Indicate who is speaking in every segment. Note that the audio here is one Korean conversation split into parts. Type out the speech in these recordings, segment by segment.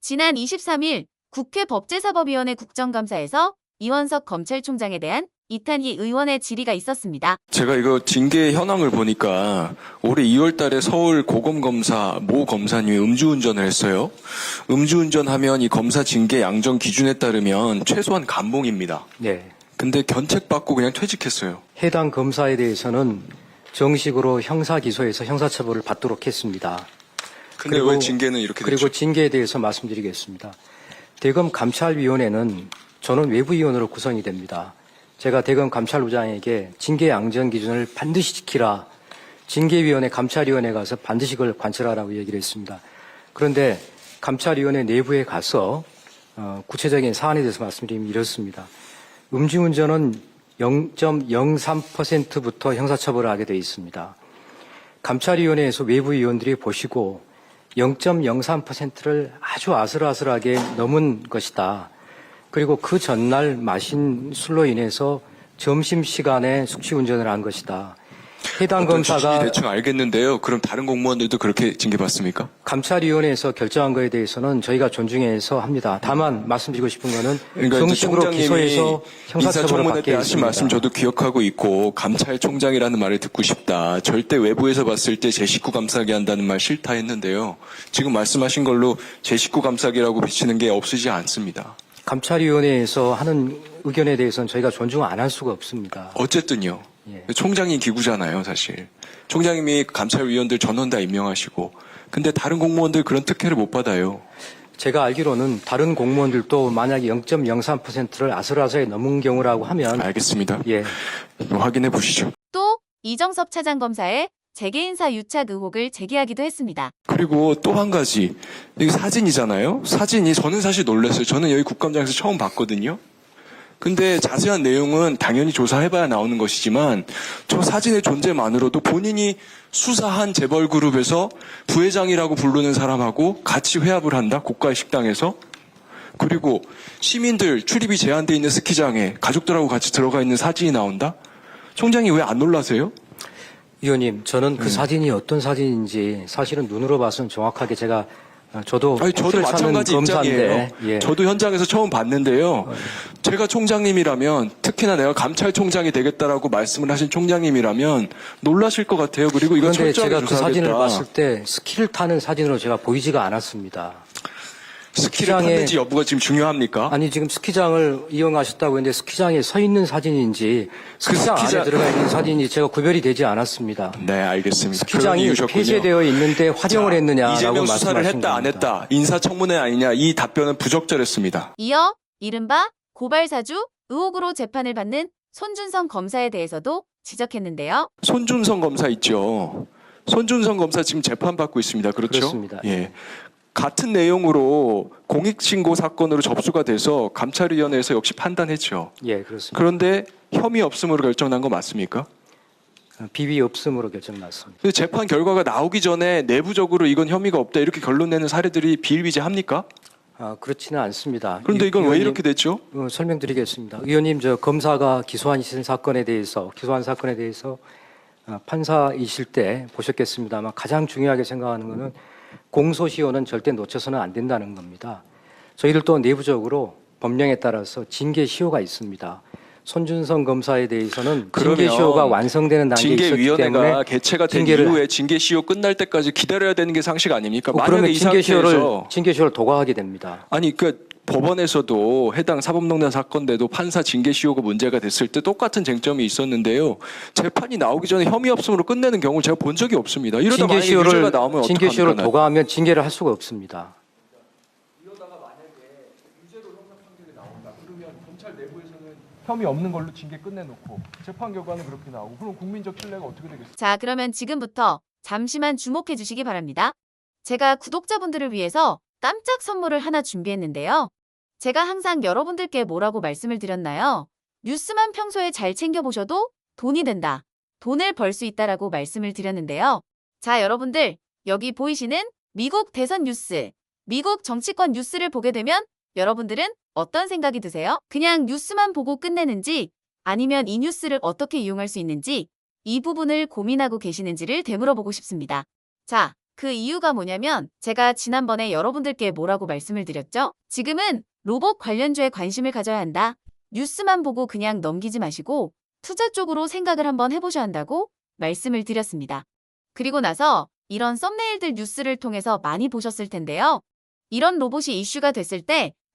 Speaker 1: 지난 23일 국회 법제사법위원회 국정감사에서 이원석 검찰총장에 대한 이탄희 의원의 질의가 있었습니다.
Speaker 2: 제가 이거 징계 현황을 보니까 올해 2월 달에 서울 고검검사 모 검사님이 음주운전을 했어요. 음주운전하면 이 검사 징계 양정 기준에 따르면 최소한 감봉입니다.
Speaker 3: 네.
Speaker 2: 근데 견책받고 그냥 퇴직했어요.
Speaker 3: 해당 검사에 대해서는 정식으로 형사 기소해서 형사 처벌을 받도록 했습니다.
Speaker 2: 근데
Speaker 3: 그리고-
Speaker 2: 왜 징계는 이렇게
Speaker 3: 그리고
Speaker 2: 됐죠?
Speaker 3: 징계에 대해서 말씀드리겠습니다. 대검 감찰위원회는 저는 외부위원으로 구성이 됩니다. 제가 대검 감찰부장에게 징계 양정 기준을 반드시 지키라. 징계위원회 감찰위원회 가서 반드시 그걸 관철하라고 얘기를 했습니다. 그런데 감찰위원회 내부에 가서 어, 구체적인 사안에 대해서 말씀드리면 이렇습니다. 음주운전은 0.03%부터 형사처벌을 하게 되어 있습니다. 감찰위원회에서 외부 위원들이 보시고 0.03%를 아주 아슬아슬하게 넘은 것이다. 그리고 그 전날 마신 술로 인해서 점심 시간에 숙취 운전을 한 것이다. 해당 검사가
Speaker 2: 대충 알겠는데요. 그럼 다른 공무원들도 그렇게 징계받습니까?
Speaker 3: 감찰위원회에서 결정한 것에 대해서는 저희가 존중해서 합니다. 다만 말씀드리고 싶은 것은
Speaker 2: 그러니까
Speaker 3: 정식으로 기소해서 형사처벌을 받게
Speaker 2: 때 하신. 말씀 저도 기억하고 있고 감찰총장이라는 말을 듣고 싶다. 절대 외부에서 봤을 때 제 식구 감싸게 한다는 말 싫다 했는데요. 지금 말씀하신 걸로 제 식구 감싸기라고 비치는 게 없으지 않습니다.
Speaker 3: 감찰위원회에서 하는 의견에 대해서는 저희가 존중 안 할 수가 없습니다.
Speaker 2: 어쨌든요.
Speaker 3: 예.
Speaker 2: 총장이 기구잖아요, 사실. 총장님이 감찰위원들 전원 다 임명하시고. 근데 다른 공무원들 그런 특혜를 못 받아요.
Speaker 3: 제가 알기로는 다른 공무원들도 만약에 0.03%를 아슬아슬하게 넘은 경우라고 하면
Speaker 2: 알겠습니다.
Speaker 3: 예,
Speaker 2: 확인해 보시죠.
Speaker 1: 또 이정섭 차장검사의 재계인사 유착 의혹을 제기하기도 했습니다.
Speaker 2: 그리고 또 한 가지. 이게 사진이잖아요? 사진이 저는 사실 놀랐어요. 저는 여기 국감장에서 처음 봤거든요. 근데 자세한 내용은 당연히 조사해봐야 나오는 것이지만 저 사진의 존재만으로도 본인이 수사한 재벌 그룹에서 부회장이라고 부르는 사람하고 같이 회합을 한다? 고가의 식당에서? 그리고 시민들 출입이 제한돼 있는 스키장에 가족들하고 같이 들어가 있는 사진이 나온다? 총장이 왜 안 놀라세요?
Speaker 3: 위원님, 저는
Speaker 2: 음.
Speaker 3: 그 사진이 어떤 사진인지 사실은 눈으로 봐서는 정확하게 제가 어, 저도
Speaker 2: 아니 저도 마찬가지 입장이에요.
Speaker 3: 검사인데, 예.
Speaker 2: 저도 현장에서 처음 봤는데요. 제가 총장님이라면 특히나 내가 감찰총장이 되겠다라고 말씀을 하신 총장님이라면 놀라실 것 같아요. 그리고 이거
Speaker 3: 그런데
Speaker 2: 철저하게
Speaker 3: 제가 그 사진을
Speaker 2: 조사하겠다.
Speaker 3: 봤을 때 스키를 타는 사진으로 제가 보이지가 않았습니다.
Speaker 2: 스키를
Speaker 3: 스키장에-
Speaker 2: 탔는지 여부가 지금 중요합니까?
Speaker 3: 아니 지금 스키장을 이용하셨다고 했는데 스키장에 서 있는 사진인지 스키장
Speaker 2: 그 스키장-
Speaker 3: 안에 들어가 있는 사진이 제가 구별이 되지 않았습니다.
Speaker 2: 네, 알겠습니다. 그런
Speaker 3: 스키장이
Speaker 2: 이유셨군요.
Speaker 3: 폐쇄되어 있는데 활용을
Speaker 2: 자,
Speaker 3: 했느냐라고
Speaker 2: 이재명 수사를
Speaker 3: 말씀하신
Speaker 2: 했다 안
Speaker 3: 겁니다.
Speaker 2: 했다 인사청문회 아니냐 이 답변은 부적절했습니다.
Speaker 1: 이어 이른바 고발사주 의혹으로 재판을 받는 손준성 검사에 대해서도 지적했는데요.
Speaker 2: 손준성 검사 있죠. 손준성 검사 지금 재판 받고 있습니다. 그렇죠?
Speaker 3: 그렇습니다.
Speaker 2: 예. 같은 내용으로 공익신고 사건으로 접수가 돼서 감찰위원회에서 역시 판단했죠.
Speaker 3: 예, 그렇습니다.
Speaker 2: 그런데 혐의 없음으로 결정난 거 맞습니까?
Speaker 3: 비위 없음으로 결정났습니다.
Speaker 2: 근데 재판 결과가 나오기 전에 내부적으로 이건 혐의가 없다 이렇게 결론 내는 사례들이 비일비재합니까?
Speaker 3: 아, 그렇지는 않습니다.
Speaker 2: 그런데
Speaker 3: 이-
Speaker 2: 이건 왜
Speaker 3: 의원님,
Speaker 2: 이렇게 됐죠?
Speaker 3: 어, 설명드리겠습니다. 의원님, 저 검사가 기소하신 사건에 대해서 기소한 사건에 대해서 어, 판사이실 때 보셨겠습니다만 가장 중요하게 생각하는 것은 공소시효는 절대 놓쳐서는 안 된다는 겁니다. 저희들도 내부적으로 법령에 따라서 징계 시효가 있습니다. 손준성 검사에 대해서는 징계시효가 완성되는 단계에 있었기
Speaker 2: 징계위원회가
Speaker 3: 때문에
Speaker 2: 개최가 된
Speaker 3: 징계를
Speaker 2: 이후에 징계시효 끝날 때까지 기다려야 되는 게 상식 아닙니까?
Speaker 3: 어,
Speaker 2: 만약에 이
Speaker 3: 징계시효를 징계시효를 도과하게 됩니다.
Speaker 2: 아니 그 법원에서도 해당 사법농단 사건대도 판사 징계시효가 문제가 됐을 때 똑같은 쟁점이 있었는데요. 재판이 나오기 전에 혐의 없음으로 끝내는 경우를 제가 본 적이 없습니다. 이러다 만약에 유죄가
Speaker 3: 징계시효를
Speaker 2: 나오면
Speaker 3: 징계시효를? 도과하면 징계를 할 수가 없습니다.
Speaker 4: 검찰 내부에서는 혐의 없는 걸로 징계 끝내놓고 재판 결과는 그렇게 나오고 그럼 국민적 신뢰가 어떻게 되겠어요?
Speaker 1: 자, 그러면 지금부터 잠시만 주목해 주시기 바랍니다. 제가 구독자분들을 위해서 깜짝 선물을 하나 준비했는데요. 제가 항상 여러분들께 뭐라고 말씀을 드렸나요? 뉴스만 평소에 잘 챙겨보셔도 돈이 된다. 돈을 벌 수 있다라고 말씀을 드렸는데요. 자, 여러분들, 여기 보이시는 미국 대선 뉴스, 미국 정치권 뉴스를 보게 되면 여러분들은 어떤 생각이 드세요? 그냥 뉴스만 보고 끝내는지 아니면 이 뉴스를 어떻게 이용할 수 있는지 이 부분을 고민하고 계시는지를 되물어보고 싶습니다. 자, 그 이유가 뭐냐면 제가 지난번에 여러분들께 뭐라고 말씀을 드렸죠? 지금은 로봇 관련주에 관심을 가져야 한다. 뉴스만 보고 그냥 넘기지 마시고 투자 쪽으로 생각을 한번 해보셔야 한다고 말씀을 드렸습니다. 그리고 나서 이런 썸네일들 뉴스를 통해서 많이 보셨을 텐데요. 이런 로봇이 이슈가 됐을 때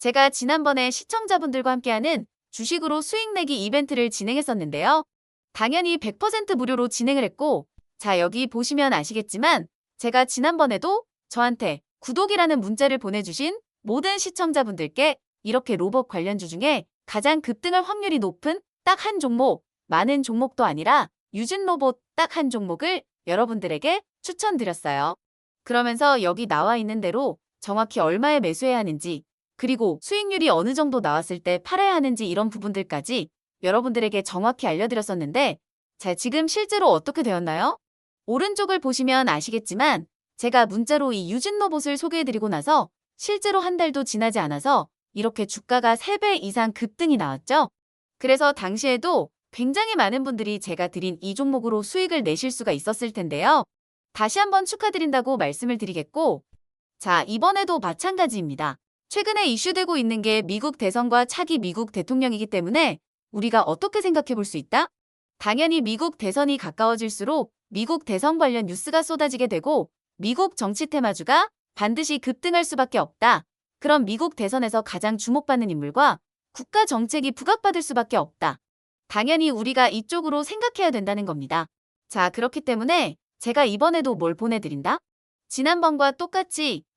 Speaker 1: 제가 지난번에 시청자분들과 함께하는 주식으로 수익 내기 이벤트를 진행했었는데요. 당연히 100% 무료로 진행을 했고, 자, 여기 보시면 아시겠지만, 제가 지난번에도 저한테 구독이라는 문자를 보내주신 모든 시청자분들께 이렇게 로봇 관련주 중에 가장 급등할 확률이 높은 딱 한 종목, 많은 종목도 아니라 유진 로봇 딱 한 종목을 여러분들에게 추천드렸어요. 그러면서 여기 나와 있는 대로 정확히 얼마에 매수해야 하는지, 그리고 수익률이 어느 정도 나왔을 때 팔아야 하는지 이런 부분들까지 여러분들에게 정확히 알려드렸었는데, 자, 지금 실제로 어떻게 되었나요? 오른쪽을 보시면 아시겠지만, 제가 문자로 이 유진 로봇을 소개해드리고 나서 실제로 한 달도 지나지 않아서 이렇게 주가가 3배 이상 급등이 나왔죠. 그래서 당시에도 굉장히 많은 분들이 제가 드린 이 종목으로 수익을 내실 수가 있었을 텐데요. 다시 한번 축하드린다고 말씀을 드리겠고, 자, 이번에도 마찬가지입니다. 최근에 이슈되고 있는 게 미국 대선과 차기 미국 대통령이기 때문에 우리가 어떻게 생각해 볼 수 있다? 당연히 미국 대선이 가까워질수록 미국 대선 관련 뉴스가 쏟아지게 되고 미국 정치 테마주가 반드시 급등할 수밖에 없다. 그럼 미국 대선에서 가장 주목받는 인물과 국가 정책이 부각받을 수밖에 없다. 당연히 우리가 이쪽으로 생각해야 된다는 겁니다. 자, 그렇기 때문에 제가 이번에도 뭘 보내드린다? 지난번과 똑같이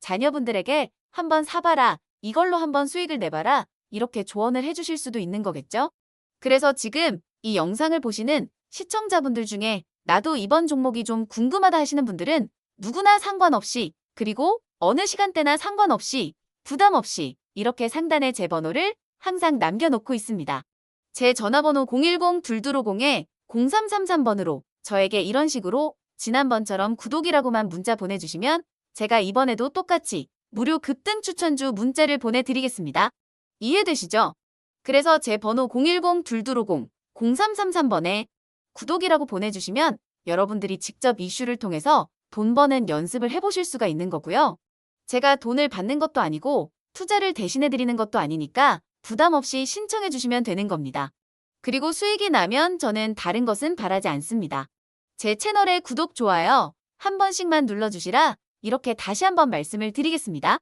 Speaker 1: 자녀분들에게 한번 사봐라. 이걸로 한번 수익을 내봐라. 이렇게 조언을 해주실 수도 있는 거겠죠? 그래서 지금 이 영상을 보시는 시청자분들 중에 나도 이번 종목이 좀 궁금하다 하시는 분들은 누구나 상관없이 그리고 어느 시간대나 상관없이 부담 없이 이렇게 상단에 제 번호를 항상 남겨놓고 있습니다. 제 전화번호 010-2250-0333번으로 저에게 이런 식으로 지난번처럼 구독이라고만 문자 보내주시면 제가 이번에도 똑같이 무료 급등 추천주 문자를 보내드리겠습니다. 이해되시죠? 그래서 제 번호 010-2250-0333번에 구독이라고 보내주시면 여러분들이 직접 이슈를 통해서 돈 버는 연습을 해보실 수가 있는 거고요. 제가 돈을 받는 것도 아니고 투자를 대신해드리는 것도 아니니까 부담 없이 신청해 주시면 되는 겁니다. 그리고 수익이 나면 저는 다른 것은 바라지 않습니다. 제 채널에 구독, 좋아요 한 번씩만 눌러주시라 이렇게 다시 한번 말씀을 드리겠습니다.